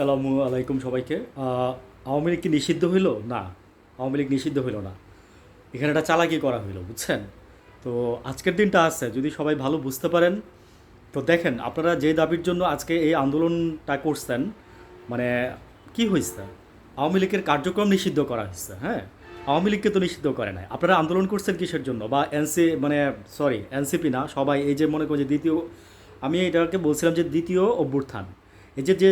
সালামু আলাইকুম সবাইকে। আওয়ামী লীগ কি নিষিদ্ধ হইল? না, আওয়ামী লীগ নিষিদ্ধ হইল না। এখানে একটা চালাকি করা হইল, বুঝছেন? তো আজকের দিনটা আছে, যদি সবাই ভালো বুঝতে পারেন। তো দেখেন, আপনারা যে দাবির জন্য আজকে এই আন্দোলনটা করছেন মানে কি হয়েছে আওয়ামী লীগের কার্যক্রম নিষিদ্ধ করা হয়েছে হ্যাঁ? আওয়ামী লীগকে তো নিষিদ্ধ করে নাই। আপনারা আন্দোলন করছেন কিসের জন্য? বা এনসি মানে সরি এনসিপি না, সবাই এই যে মনে করি যে দ্বিতীয়, আমি এটাকে বলছিলাম যে দ্বিতীয় অভ্যুত্থান। এই যে যে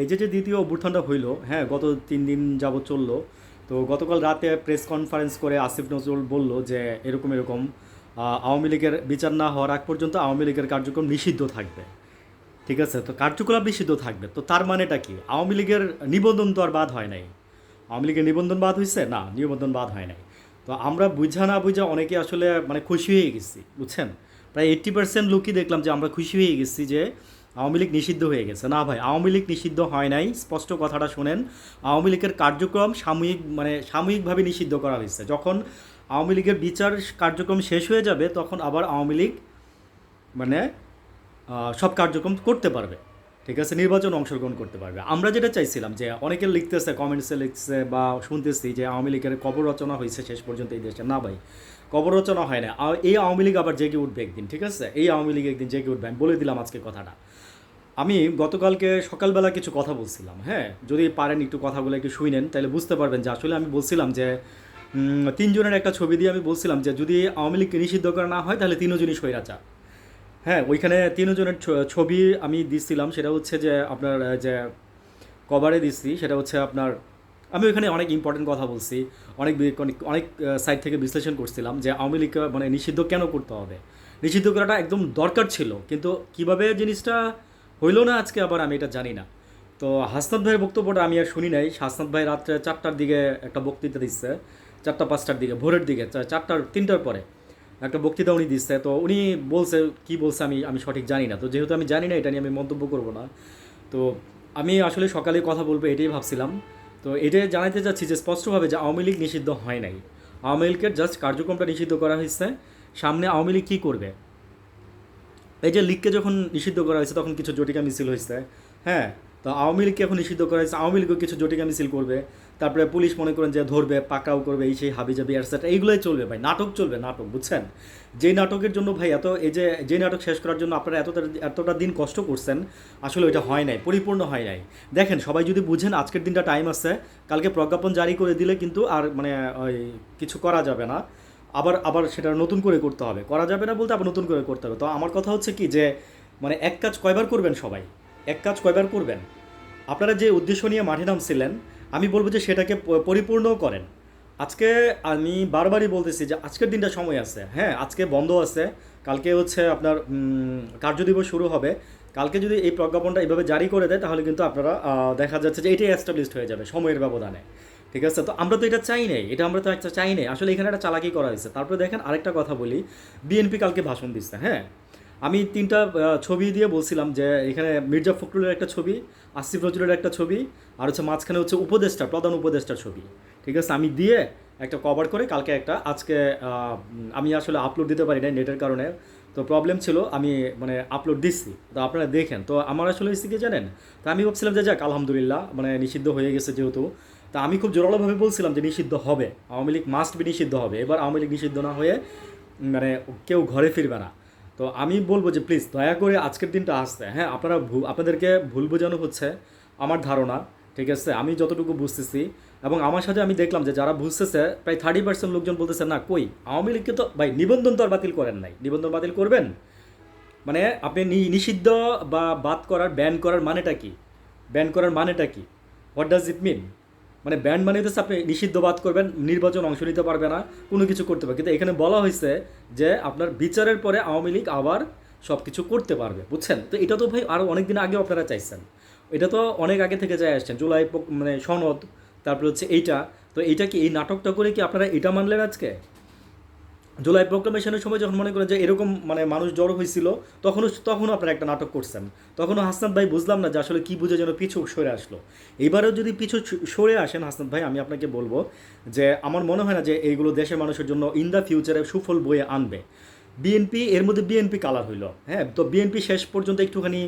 এই যে যে দ্বিতীয় অভ্যুত্থানটা হইল হ্যাঁ গত তিন দিন যাবৎ চলল, তো গতকাল রাতে প্রেস কনফারেন্স করে আসিফ নজরুল বলল যে এরকম এরকম আওয়ামী লীগের বিচার না হওয়ার আগ পর্যন্ত আওয়ামী লীগের কার্যক্রম নিষিদ্ধ থাকবে। ঠিক আছে? তো কার্যকলাপ নিষিদ্ধ থাকবে। তো তার মানেটা কি? আওয়ামী লীগের নিবন্ধন তো আর বাদ হয় নাই। আওয়ামী লীগের নিবন্ধন বাদ হয়েছে না, নিবন্ধন বাদ হয় নাই। তো আমরা বুঝা না বুঝা অনেকে আসলে মানে খুশি হয়ে গেছি, বুঝছেন? প্রায় এইট্টি পার্সেন্ট লোকই দেখলাম যে আমরা খুশি হয়ে গেছি যে আওয়ামী লীগ নিষিদ্ধ হয়ে গেছে। না ভাই, আওয়ামী লীগ নিষিদ্ধ হয় নাই, স্পষ্ট কথাটা শোনেন। আওয়ামী লীগের কার্যক্রম সাময়িক মানে সাময়িকভাবে নিষিদ্ধ করা হয়েছে। যখন আওয়ামী লীগের বিচার কার্যক্রম শেষ হয়ে যাবে, তখন আবার আওয়ামী লীগ মানে সব কার্যক্রম করতে পারবে। ঠিক আছে, নির্বাচন অংশগ্রহণ করতে পারবে। আমরা যেটা চাইছিলাম যে, অনেকে লিখতেছে কমেন্টসে লিখছে বা শুনতেছি যে, আওয়ামী লীগের কবর রচনা হয়েছে শেষ পর্যন্ত এই দেশে। না ভাই, কবর রচনা হয় না এই আওয়ামী লীগ আবার জেগে উঠবে একদিন, ঠিক আছে? এই আওয়ামী লীগ একদিন জেগে উঠবে। আমি বলে দিলাম আজকে কথাটা। আমি গতকালকে সকালবেলা কিছু কথা বলছিলাম হ্যাঁ? যদি পারেন একটু কথাগুলো একটু শুনেন তাহলে বুঝতে পারবেন যে আসলে আমি বলছিলাম যে তিনজনের একটা ছবি দিয়ে আমি বলছিলাম যে, যদি আওয়ামী লীগকে নিষিদ্ধ করা না হয়, তাহলে তিনজনই স্বৈরাচার। হ্যাঁ ওইখানে তিনজনের ছবি আমি দিচ্ছিলাম সেটা হচ্ছে যে আপনার যে কভারে দিচ্ছি সেটা হচ্ছে আপনার, আমি ওইখানে অনেক ইম্পর্টেন্ট কথা বলছি, অনেক অনেক অনেক সাইড থেকে বিশ্লেষণ করছিলাম যে আওয়ামী লীগকে মানে নিষিদ্ধ কেন করতে হবে? নিষিদ্ধ করাটা একদম দরকার ছিল, কিন্তু কীভাবে জিনিসটা হইল না আজকে আবার আমি এটা জানি না। তো হাসনাত ভাইয়ের বক্তব্যটা আমি আর শুনি নাই। হাসনাত ভাই রাত্রে চারটার দিকে একটা বক্তৃতা দিচ্ছে, চারটা, পাঁচটার দিকে, ভোরের দিকে চারটার, তিনটার পরে একটা বক্তৃতা উনি দিচ্ছে। তো উনি বলছে, কি বলছে আমি আমি সঠিক জানি না। তো যেহেতু আমি জানি না এটা নিয়ে আমি মন্তব্য করব না। তো আমি আসলে সকালে কথা বলব এটাই ভাবছিলাম। তো এটাই জানাতে চাচ্ছি যে স্পষ্টভাবে যে আওয়ামী লীগ নিষিদ্ধ হয় নাই। আওয়ামী লীগের জাস্ট কার্যক্রমটা নিষিদ্ধ করা হয়েছে। সামনে আওয়ামী লীগ কী করবে? এই যে লীগকে যখন নিষিদ্ধ করা হয়েছে, তখন কিছু জটিকা মিছিল হয়েছে। হ্যাঁ তো আওয়ামী লীগকে এখন নিষিদ্ধ করা হয়েছে, আওয়ামী লীগও কিছু জটিকা মিছিল করবে। তারপরে পুলিশ মনে করেন যে ধরবে পাকড়াও করবে, এই সেই হাবি জাবি অ্যাটসেট্রা এইগুলোই চলবে ভাই, নাটক চলবে, নাটক, বুঝছেন? যেই নাটকের জন্য ভাই এত, এই যে যে নাটক শেষ করার জন্য আপনারা এতটা এতটা দিন কষ্ট করছেন, আসলে ওইটা হয় নাই, পরিপূর্ণ হয় নাই। দেখেন, সবাই যদি বুঝেন, আজকের দিনটা টাইম আছে, কালকে প্রজ্ঞাপন জারি করে দিলে কিন্তু আর মানে ওই কিছু করা যাবে না। আবার আবার সেটা নতুন করে করতে হবে। করা যাবে না বলতে আবার নতুন করে করতে হবে। তো আমার কথা হচ্ছে কি যে মানে এক কাজ কয়বার করবেন সবাই? এক কাজ কয়বার করবেন? আপনারা যে উদ্দেশ্য নিয়ে মাঠে নামছিলেন, আমি বলব যে সেটাকে প- পরিপূর্ণ করেন। আজকে আমি বারবারই বলতেছি যে আজকের দিনটা সময় আছে। হ্যাঁ আজকে বন্ধ আছে। কালকে হচ্ছে আপনার কার্যদিবস শুরু হবে। কালকে যদি এই প্রজ্ঞাপনটা এইভাবে জারি করে দেয়, তাহলে কিন্তু আপনারা দেখা যাচ্ছে যে এটাই এস্টাবলিশড হয়ে যাবে সময়ের ব্যবধানে। ঠিক আছে? তো আমরা তো এটা চাই নাই। এটা আমরা তো একটা চাই নাই। আসলে এখানে একটা চালাকি করা হয়েছে। তারপরে দেখেন আরেকটা কথা বলি। বিএনপি কালকে ভাষণ দিচ্ছে হ্যাঁ? আমি তিনটা ছবি দিয়ে বলছিলাম যে এখানে মির্জা ফখরুলের একটা ছবি, আসিফ নজরুলের একটা ছবি, আর হচ্ছে মাঝখানে হচ্ছে উপদেষ্টা, প্রধান উপদেষ্টার ছবি। ঠিক আছে? আমি দিয়ে একটা কভার করে কালকে একটা, আজকে আমি আসলে আপলোড দিতে পারি না নেটের কারণে। তো প্রবলেম ছিল আমি মানে আপলোড দিচ্ছি। তো আপনারা দেখেন, তো আমার আসলে হয়েছে কি জানেন? তো আমি ভাবছিলাম যে যাক, আলহামদুলিল্লাহ মানে নিষিদ্ধ হয়ে গেছে যেহেতু। তা আমি খুব জোরালোভাবে বলছিলাম যে নিষিদ্ধ হবে। আওয়ামী লীগ মাস্ট বি নিষিদ্ধ হবে। এবার আওয়ামী লীগ নিষিদ্ধ না হয়ে মানে কেউ ঘরে ফিরবে না। তো আমি বলব যে প্লিজ দয়া করে আজকের দিনটা আসতে। হ্যাঁ আপনারা আপনাদেরকে ভুল বোঝানো হচ্ছে, আমার ধারণা। ঠিক আছে? আমি যতটুকু বুঝতেছি এবং আমার সাথে আমি দেখলাম যে যারা বুঝতেছে, প্রায় থার্টি পার্সেন্ট লোকজন বলতেছে, না, কই? আওয়ামী লীগকে তো, ভাই, নিবন্ধন তো আর বাতিল করেন নাই। নিবন্ধন বাতিল করবেন? মানে আপনি নিষিদ্ধ বা বাদ করার ব্যান করার মানেটা কি? ব্যান করার মানেটা কি? হোয়াট ডাজ ইট মিন মানে ব্যান মানে হচ্ছে আপনি নিষিদ্ধ বাদ করবেন, নির্বাচন অংশ নিতে পারবে না, কোনো কিছু করতে পারবে কিন্তু এখানে বলা হয়েছে যে আপনার বিচারের পরে আওয়ামী লীগ আবার সব কিছু করতে পারবে, বুঝছেন? তো এটা তো ভাই আরও অনেক দিন আগেও আপনারা চাইছেন। এটা তো অনেক আগে থেকে যায় আসছেন জুলাই মানে সনদ, তারপরে হচ্ছে এইটা। তো এইটা কি এই নাটকটা করে কি আপনারা এটা মানলেন আজকে? জুলাই প্রোক্লামেশনের সময় যখন মনে করেন যে এরকম মানে মানুষ জড়ো হয়েছিল, তখনও তখনও আপনারা একটা নাটক করছেন। তখনও হাসনাত ভাই বুঝলাম না যে আসলে কী বুঝে যেন পিছু সরে আসলো। এবারেও যদি পিছু সরে আসেন হাসনাত ভাই, আমি আপনাকে বলব যে আমার মনে হয় না যে এইগুলো দেশের মানুষের জন্য ইন দ্য ফিউচারে সুফল বয়ে আনবে। বিএনপি, এর মধ্যে বিএনপি কালার হইল হ্যাঁ? তো বিএনপি শেষ পর্যন্ত একটুখানি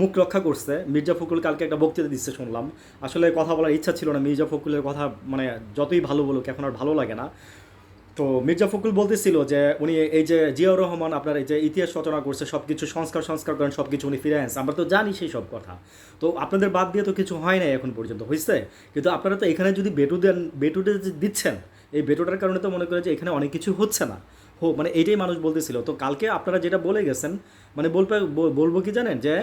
মুখ রক্ষা করছে। মির্জা ফখরুল কালকে একটা বক্তৃতা দিচ্ছে শুনলাম। আসলে কথা বলার ইচ্ছা ছিল না, মির্জা ফখরুলের কথা মানে যতই ভালো বলুক, এখন আর ভালো লাগে না। তো মির্জা ফখরুল বলতেছিল যে, উনি এই যে জিয়াউর রহমান, আপনার এই যে ইতিহাস রচনা করছে সব কিছু সংস্কার সংস্কার করেন সব কিছু উনি ফিরে আনছে। আমরা তো জানি সেই সব কথা। তো আপনাদের বাদ দিয়ে তো কিছু হয় নাই এখন পর্যন্ত হয়েছে কিন্তু আপনারা তো এখানে যদি বেটু দেন বেটুতে যে দিচ্ছেন, এই বেটুটার কারণে তো মনে করে যে এখানে অনেক কিছু হচ্ছে না। হো মানে এইটাই মানুষ বলতেছিল। তো কালকে আপনারা যেটা বলে গেছেন মানে বলবে, বলব কি জানেন যে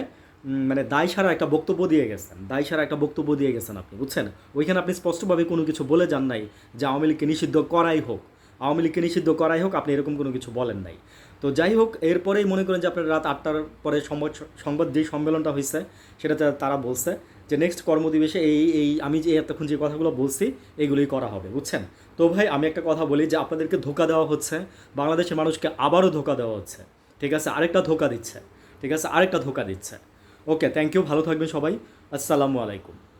মানে দায় সারা একটা বক্তব্য দিয়ে গেছেন, দায় সারা একটা বক্তব্য দিয়ে গেছেন আপনি, বুঝছেন? ওইখানে আপনি স্পষ্টভাবে কোনো কিছু বলে যান নাই যে আওয়ামী লীগকে নিষিদ্ধ করাই হোক। আওয়ামী লীগকে নিষিদ্ধ করাই হোক, আপনি এরকম কোনো কিছু বলেন নাই। তো যাই হোক, এরপরেই মনে করেন যে আপনার রাত আটটার পরে সংবাদ সংবাদ যেই সম্মেলনটা হয়েছে সেটাতে তারা বলছে যে নেক্সট কর্মদিবসে এই এই, আমি যে এতক্ষণ যে কথাগুলো বলছি, এগুলোই করা হবে, বুঝছেন? তো ভাই, আমি একটা কথা বলি যে আপনাদেরকে ধোকা দেওয়া হচ্ছে, বাংলাদেশের মানুষকে আবারও ধোকা দেওয়া হচ্ছে, ঠিক আছে? আরেকটা ধোকা দিচ্ছে, ঠিক আছে? আরেকটা ধোকা দিচ্ছে। ওকে থ্যাংক ইউ ভালো থাকবেন সবাই আসসালামু আলাইকুম।